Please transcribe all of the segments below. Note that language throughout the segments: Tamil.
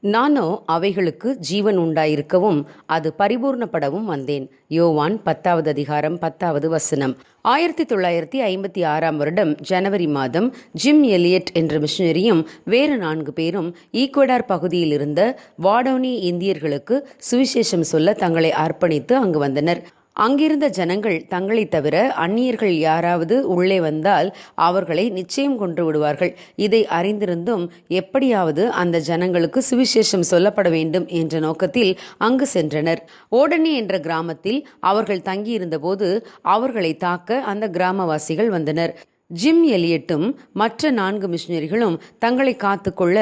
நானோ அவைகளுக்கு ஜீவன் உண்டாயிருக்கவும் அது பரிபூர்ணப்படவும் வந்தேன். யோவான் பத்தாவது அதிகாரம் பத்தாவது வசனம். ஆயிரத்தி தொள்ளாயிரத்தி ஐம்பத்தி ஆறாம் வருடம் ஜனவரி மாதம் ஜிம் எலியட் என்ற மிஷினரியும் வேறு நான்கு பேரும் ஈக்வடார் பகுதியில் இருந்த வாடோனி இந்தியர்களுக்கு சுவிசேஷம் சொல்ல தங்களை அர்ப்பணித்து அங்கு வந்தனர். அங்கிருந்த ஜனங்கள் தங்களைத் தவிர அந்நியர்கள் யாராவது உள்ளே வந்தால் அவர்களை நிச்சயம் கொன்று விடுவார்கள். இதை அறிந்திருந்தும் எப்படியாவது அந்த ஜனங்களுக்கு சுவிசேஷம் சொல்லப்பட வேண்டும் என்ற நோக்கத்தில் அங்கு சென்றனர். ஓடனி என்ற கிராமத்தில் அவர்கள் தங்கியிருந்தபோது அவர்களை தாக்க அந்த கிராமவாசிகள் வந்தனர். ஜிம் எலியட்டும் மற்ற நான்கு மிஷினரிகளும் தங்களை காத்துக்கொள்ள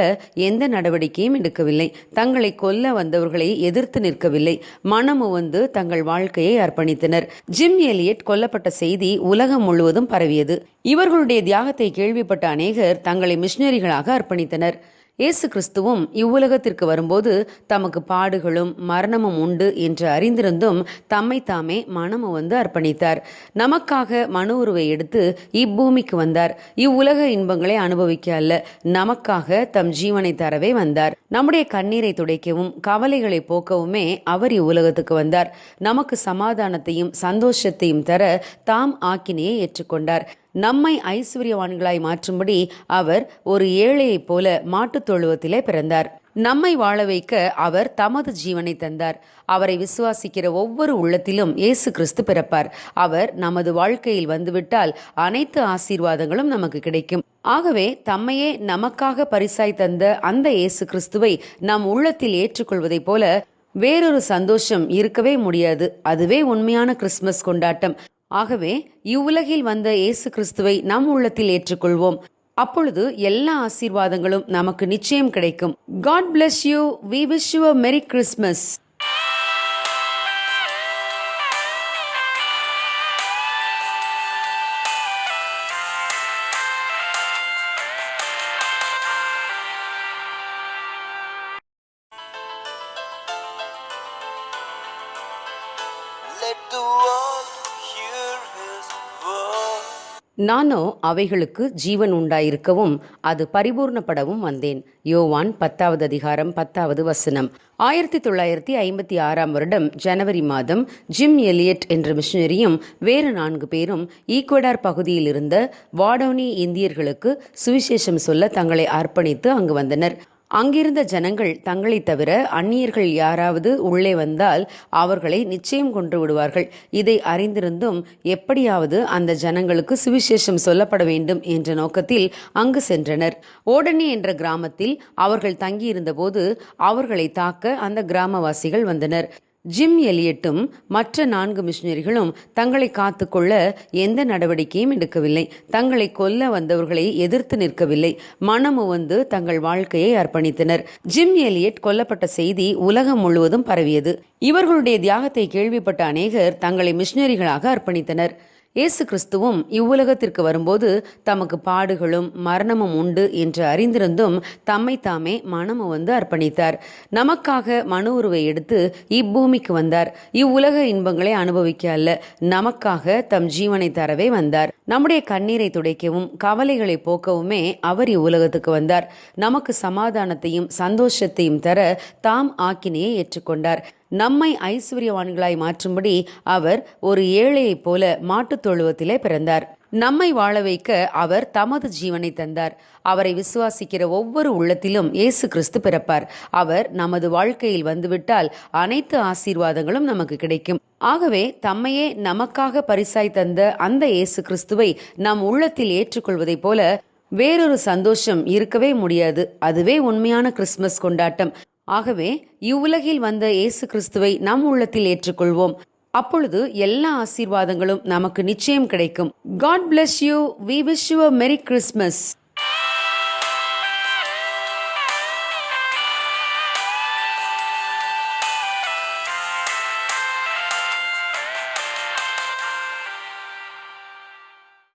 எந்த நடவடிக்கையும் எடுக்கவில்லை. தங்களை கொல்ல வந்தவர்களை எதிர்த்து நிற்கவில்லை. மனமு வந்து தங்கள் வாழ்க்கையை அர்ப்பணித்தனர். ஜிம் எலியட் கொல்லப்பட்ட செய்தி உலகம் முழுவதும் பரவியது. இவர்களுடைய தியாகத்தை கேள்விப்பட்ட அநேகர் தங்களை மிஷினரிகளாக அர்ப்பணித்தனர். இயேசு கிறிஸ்துவும் இவ்வுலகத்திற்கு வரும்போது தமக்கு பாடுகளும் மரணமும் உண்டு என்று அறிந்திருந்தும் தம்மை தாமே மனமு வந்து அர்ப்பணித்தார். நமக்காக மனு உருவை எடுத்து இப்பூமிக்கு வந்தார். இவ்வுலக இன்பங்களை அனுபவிக்க அல்ல நமக்காக தம் ஜீவனை தரவே வந்தார். நம்முடைய கண்ணீரை துடைக்கவும் கவலைகளை போக்கவுமே அவர் இவ்வுலகத்துக்கு வந்தார். நமக்கு சமாதானத்தையும் சந்தோஷத்தையும் தர தாம் ஆக்கினையை ஏற்றுக்கொண்டார். நம்மை ஐஸ்வர்யவான்களாய் மாற்றும்படி அவர் ஒரு ஏழையைப் போல மாட்டுத் தொழுவத்திலே பிறந்தார். நம்மை வாழ வைக்க அவர் தமது ஜீவனை தந்தார். அவரை விசுவாசிக்கிற ஒவ்வொரு உள்ளத்திலும் இயேசு கிறிஸ்து பிறப்பார். அவர் நமது வாழ்க்கையில் வந்துவிட்டால் அனைத்து ஆசீர்வாதங்களும் நமக்கு கிடைக்கும். ஆகவே தம்மையே நமக்காக பரிசாய் தந்த அந்த இயேசு கிறிஸ்துவை நம் உள்ளத்தில் ஏற்றுக்கொள்வதைப் போல வேறொரு சந்தோஷம் இருக்கவே முடியாது. அதுவே உண்மையான கிறிஸ்துமஸ் கொண்டாட்டம். ஆகவே இவ்வுலகில் வந்த இயேசு கிறிஸ்துவை நம் உள்ளத்தில் ஏற்றுக்கொள்வோம். அப்பொழுது எல்லா ஆசீர்வாதங்களும் நமக்கு நிச்சயம் கிடைக்கும். God bless you we wish you merry Christmas நானோ அவைகளுக்கு ஜீவன் உண்டாயிருக்கவும் அது பரிபூர்ணப்படவும் வந்தேன். யோவான் பத்தாவது அதிகாரம் பத்தாவது வசனம். ஆயிரத்தி தொள்ளாயிரத்தி ஐம்பத்தி ஆறாம் வருடம் ஜனவரி மாதம் ஜிம் எலியட் என்ற மிஷினரியும் வேறு நான்கு பேரும் ஈக்வடார் பகுதியில் இருந்த வாடோனி இந்தியர்களுக்கு சுவிசேஷம் சொல்ல தங்களை அர்ப்பணித்து அங்கு வந்தனர். அங்கிருந்த ஜனங்கள் தங்களைத் தவிர அந்நியர்கள் யாராவது உள்ளே வந்தால் அவர்களை நிச்சயம் கொன்று விடுவார்கள். இதை அறிந்திருந்தும் எப்படியாவது அந்த ஜனங்களுக்கு சுவிசேஷம் சொல்லப்பட வேண்டும் என்ற நோக்கத்தில் அங்கு சென்றனர். ஓடனி என்ற கிராமத்தில் அவர்கள் தங்கியிருந்தபோது அவர்களை தாக்க அந்த கிராமவாசிகள் வந்தனர். ஜிம் எலியட்டும் மற்ற நான்கு மிஷினரிகளும் தங்களை காத்துக்கொள்ள எந்த நடவடிக்கையும் எடுக்கவில்லை. தங்களை கொல்ல வந்தவர்களை எதிர்த்து நிற்கவில்லை. மனமு வந்து தங்கள் வாழ்க்கையை அர்ப்பணித்தனர். ஜிம் எலியட் கொல்லப்பட்ட செய்தி உலகம் முழுவதும் பரவியது. இவர்களுடைய தியாகத்தை கேள்விப்பட்ட அநேகர் தங்களை மிஷினரிகளாக அர்ப்பணித்தனர். இயேசு கிறிஸ்துவும் இவ்வுலகத்திற்கு வரும்போது தமக்கு பாடுகளும் மரணமும் உண்டு என்று அறிந்திருந்தும் தம்மை தாமே மனமு வந்து அர்ப்பணித்தார். நமக்காக மனு உருவை எடுத்து இப்பூமிக்கு வந்தார். இவ்வுலக இன்பங்களை அனுபவிக்க அல்ல நமக்காக தம் ஜீவனை தரவே வந்தார். நம்முடைய கண்ணீரை துடைக்கவும் கவலைகளை போக்கவுமே அவர் இவ்வுலகத்துக்கு வந்தார். நமக்கு சமாதானத்தையும் சந்தோஷத்தையும் தர தாம் ஆக்கினையை ஏற்றுக்கொண்டார். நம்மை ஐஸ்வர்யவான்களாய் மாற்றும்படி அவர் ஒரு ஏழையைப் போல மாட்டுத் தொழுவத்திலே பிறந்தார். நம்மை வாழ வைக்க அவர் தமது ஜீவனை தந்தார். அவரை விசுவாசிக்கிற ஒவ்வொரு உள்ளத்திலும் இயேசு கிறிஸ்து பிறப்பார். அவர் நமது வாழ்க்கையில் வந்துவிட்டால் அனைத்து ஆசீர்வாதங்களும் நமக்கு கிடைக்கும். ஆகவே தம்மையே நமக்காக பரிசாய் தந்த அந்த இயேசு கிறிஸ்துவை நம் உள்ளத்தில் ஏற்றுக்கொள்வதைப் போல வேறொரு சந்தோஷம் இருக்கவே முடியாது. அதுவே உண்மையான கிறிஸ்துமஸ் கொண்டாட்டம். ஆகவே இவ்வுலகில் வந்த இயேசு கிறிஸ்துவை நம் உள்ளத்தில் ஏற்றுக்கொள்வோம். அப்பொழுது எல்லா ஆசீர்வாதங்களும் நமக்கு நிச்சயம் கிடைக்கும். God bless you we wish you merry Christmas